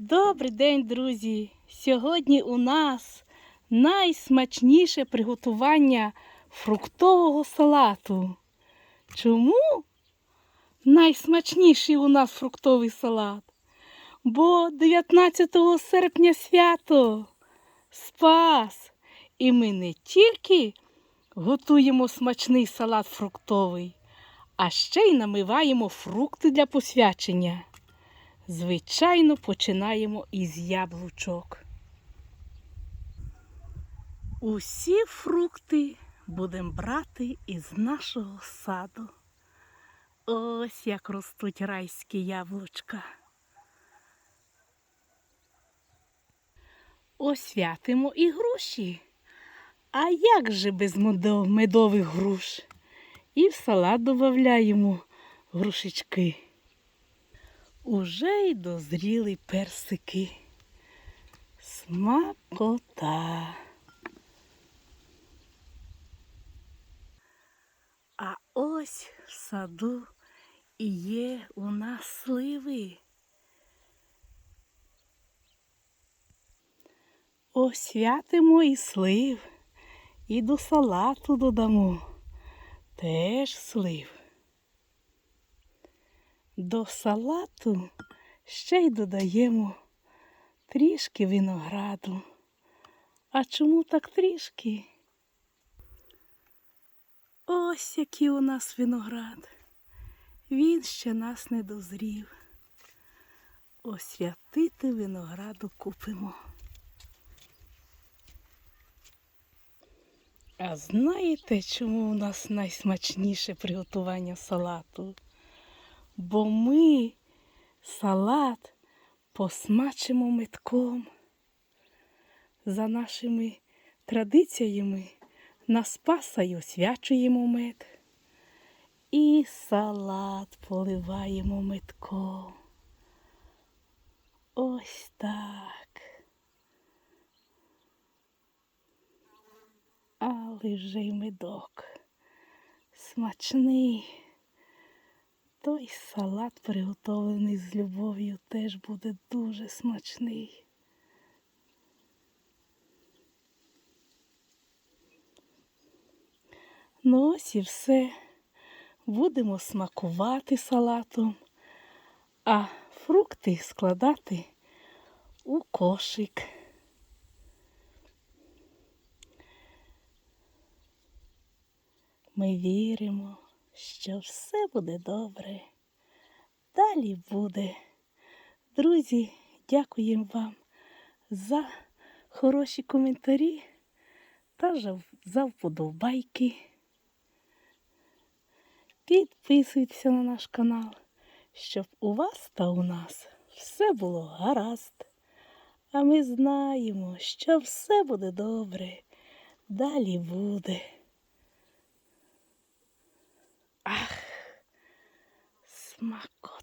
Добрий день, друзі! Сьогодні у нас найсмачніше приготування фруктового салату. Чому найсмачніший у нас фруктовий салат? Бо 19 серпня свято Спас! І ми не тільки готуємо смачний салат фруктовий, а ще й намиваємо фрукти для посвячення. Звичайно, починаємо із яблучок. Усі фрукти будемо брати із нашого саду. Ось як ростуть райські яблучка. Освятимо і груші. А як же без медових груш? І в салат додаємо грушечки. Уже й дозріли персики. Смакота. А ось в саду і є у нас сливи. Освятимо і слив, і до салату додамо. Теж слив. До салату ще й додаємо трішки винограду. А чому так трішки? Ось який у нас виноград. Він ще нас не дозрів. Освятити винограду купимо. А знаєте, чому у нас найсмачніше приготування салату? Бо ми салат посмачимо метком. За нашими традиціями на Спаса й освячуємо мед. І салат поливаємо метком. Ось так. Але вже медок. Смачний. Той салат, приготовлений з любов'ю, теж буде дуже смачний. Ну ось і все. Будемо смакувати салатом, а фрукти складати у кошик. Ми віримо, що все буде добре. Далі буде. Друзі, дякуємо вам за хороші коментарі та за- вподобайки. Підписуйтеся на наш канал, щоб у вас та у нас все було гаразд. А ми знаємо, що все буде добре. Далі буде. Ах, смако.